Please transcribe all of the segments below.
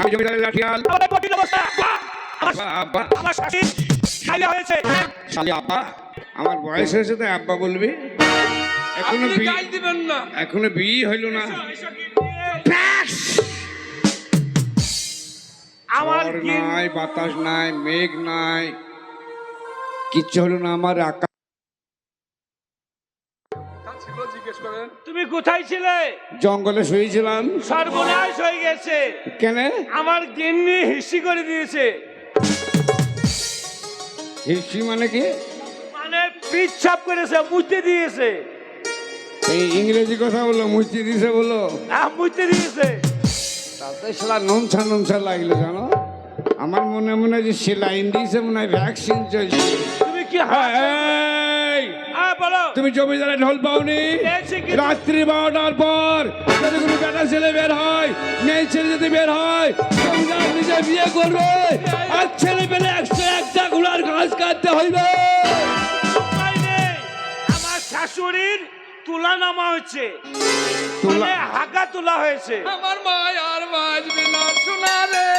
আমি জমিদারের লাঠিয়াল। আমাদের কঠিন অবস্থা। আব্বা। আমার শাসি শালি হয়েছে। শালি আব্বা। আমার বয়স হয়েছে তো আব্বা বলবি। এখনও বিয়ে দিবেন না। এখনও বিয়ে হইল না। আমার নাই বাতাস নাই মেঘ নাই। কিচ্ছু হলো না আমার আকাশ ছিল জিজ্ঞেস করেন তুমি কোথায় ছিলে? জঙ্গলে শুয়েছিলাম। সর্বনাশ হয়ে গেছে। কেন? আমার গিন্নি হিসি করে দিয়েছে। হিসি মানে কি? মানে পিচ্ছাপ করেছে মুছতে দিয়েছে। এই ইংরেজি কথা বলো মুচি দিছে বলো। আহ, মুছতে দিয়েছে। তাতে সালা নমছা নমছা লাগল জানো? আমার মনে মনে যে সেলাইন দিয়েছে মনে হয় ভ্যাকসিন চলছে। তুমি কি হাসছো? এই, হ্যাঁ তুমি জমিদারে ঢোল পাওনি? রাত্রি বারোটার পর যদি কোনো বেটা ছেলে বের হয় মেয়ে ছেলে যদি বের হয় জমিদার নিজে বিয়ে করবে। আর ছেলে পেলে একশো একটা ঘোড়ার ঘাস কাটতে হইবে। আমার শাশুড়ির তুলা নামা হচ্ছে তুলা- মানে হাগা তোলা হয়েছে। আমার মা আর বাজবে না শোনা রে।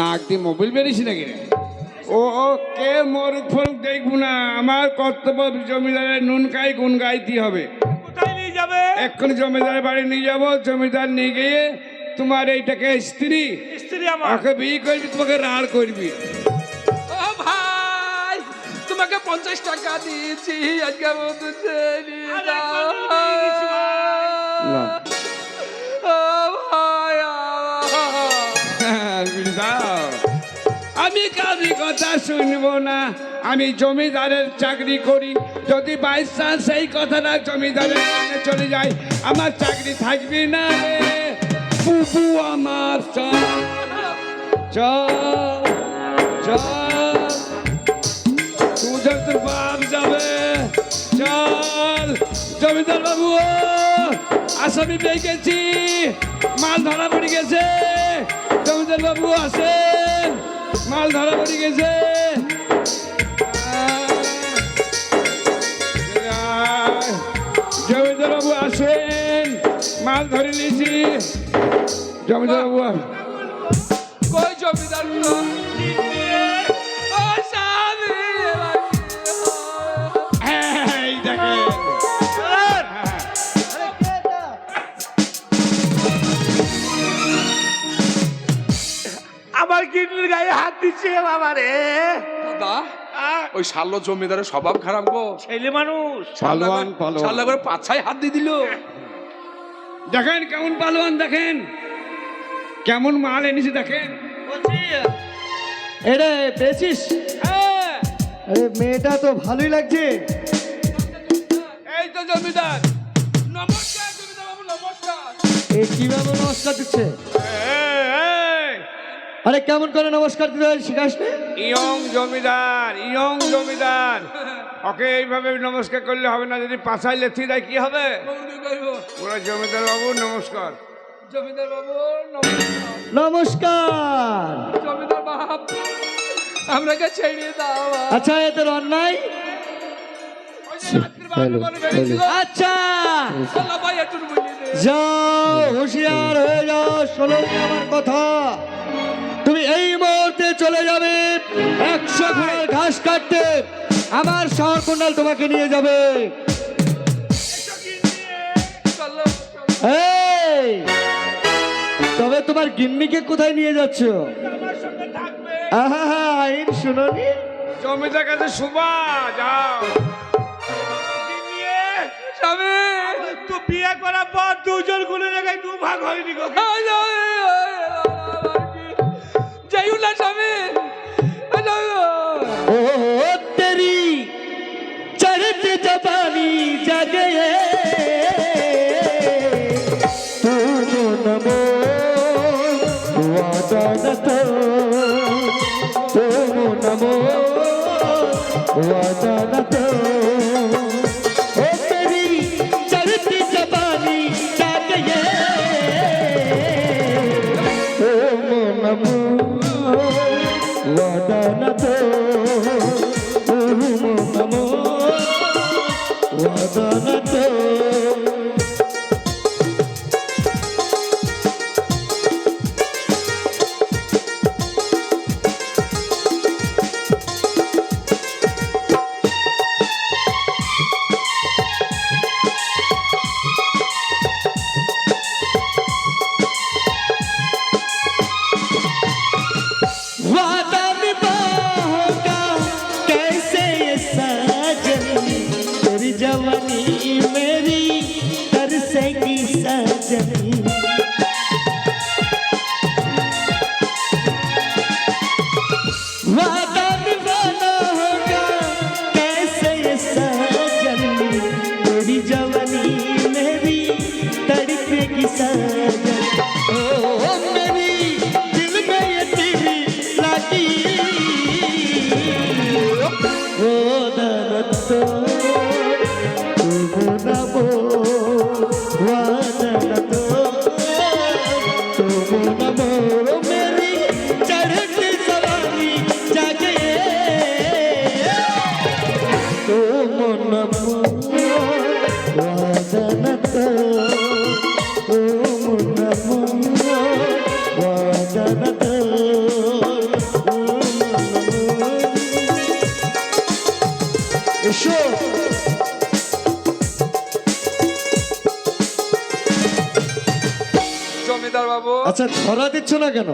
নাক দিয়ে মোবাইল বেরিয়েছি নাকি রে? ও ও কে মরুক ফরুক দেখব না। আমার কর্তব্য জমিদারের নুন খাই গুন গাইতে হবে। কোথায় নিয়ে যাবে? এক্ষুনি জমিদারের বাড়ি নিয়ে যাব। জমিদার নিয়ে গিয়ে তোমার এইটাকে স্ত্রী স্ত্রী আমার। ওকে বিয়ে করবি তোমাকে রাড় করবি। ও ভাই তোমাকে পঞ্চাশ টাকা দিয়েছি। আজকে মতো নিয়ে কথা শুনব না। আমি জমিদারের চাকরি করি। যদি বাই চান্স এই কথাটা জমিদারের কানে চলে যায়, আমার চাকরি থাকবে না বুবু আমার চল চল চল। যাবে। চল। জমিদার বাবু, আসামি পেয়ে গেছি। মাল ধরা পড়ে গেছে। জমিদার বাবু আসেন মাল ধরা পড়ে গেছে। জমিদার বাবু আসেন মাল ধরে নিয়েছি। জমিদার বাবু কই জমিদার আমার কিডনির গায়ে হাত দিচ্ছে বাবা রে। দাদা ওই শাল্য জমিদারের স্বভাব খারাপ গো। ছেলে মানুষ। পালোয়ান পালোয়ান। শাল্লা করে পাছায় হাত দিয়ে দিল। দেখেন কেমন পালোয়ান দেখেন। কেমন মাল এনেছি দেখেন। বলছি। এরে পেয়েছিস? হ্যাঁ। আরে মেয়েটা তো ভালোই লাগছে। এই তো জমিদার। নমস্কার জমিদার বাবু নমস্কার। এ কীভাবে নমস্কার দিচ্ছে? এই, আরে কেমন করে নমস্কার দিতে হয় শিখাস নি? ইয়ং জমিদার ইয়ং জমিদার। ওকে এইভাবে নমস্কার করলে হবে না যদি পাছায় লেথি দেয় কি হবে? পুরো জমিদার বাবু নমস্কার। জমিদার বাবু নমস্কার। নমস্কার। জমিদার বাপ আমরাকে ছেড়ে দাও? আচ্ছা এদের অন্যায়? আচ্ছা। যাও হুঁশিয়ার হয়ে যাও শোনো আমার কথা। এই মুহূর্তে চলে যাবে। একশো ঘোড়ার ঘাস কাটতে। আমার শহর কুণ্ডাল তোমাকে নিয়ে যাবে। তবে তোমার গিন্নিকে কোথায় নিয়ে যাচ্ছ? আইন শুনোনি জমিদার কাছে শুভা যাও। তো বিয়ে করার পর দুজনগুলো জায়গায় দু ভাগ হয়নি গো। যাইও না স্বামী ও তেরি চরিত জবানি জাগে। তুমি নমো ওয়াদানত তুমি নমো ওয়াদানত Oh, my নতো ওহু মোহাম্মদ ওয়াদা নতো আচ্ছা ধরা দিচ্ছ না কেন?